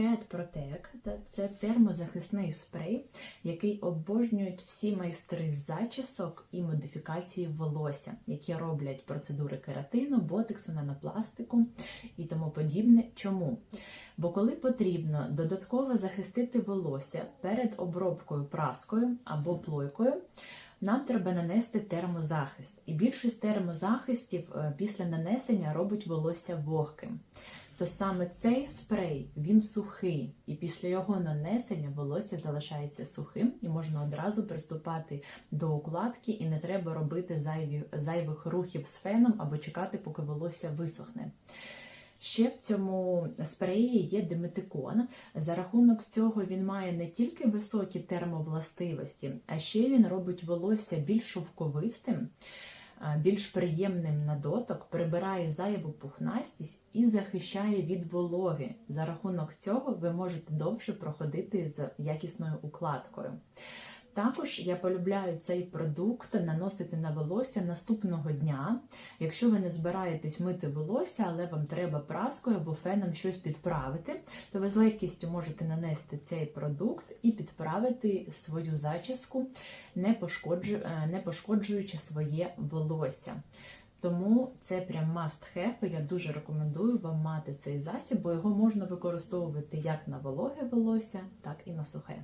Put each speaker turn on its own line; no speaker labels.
Head Protect це термозахисний спрей, який обожнюють всі майстри зачісок і модифікації волосся, які роблять процедури кератину, ботексу, нанопластику і тому подібне. Чому? Бо коли потрібно додатково захистити волосся перед обробкою праскою або плойкою, нам треба нанести термозахист. І більшість термозахистів е, після нанесення робить волосся вогким. То саме цей спрей він сухий, і після його нанесення волосся залишається сухим, і можна одразу приступати до укладки, і не треба робити зайві, зайвих рухів з феном або чекати, поки волосся висохне. Ще в цьому спреї є диметикон. За рахунок цього він має не тільки високі термовластивості, а ще він робить волосся більш шовковистим, більш приємним на доток, прибирає зайву пухнастість і захищає від вологи. За рахунок цього ви можете довше проходити з якісною укладкою. Також я полюбляю цей продукт наносити на волосся наступного дня. Якщо ви не збираєтесь мити волосся, але вам треба праскою або феном щось підправити, то ви з легкістю можете нанести цей продукт і підправити свою зачіску, не, пошкоджу, е, не пошкоджуючи своє волосся. Тому це прям must have, я дуже рекомендую вам мати цей засіб, бо його можна використовувати як на вологе волосся, так і на сухе.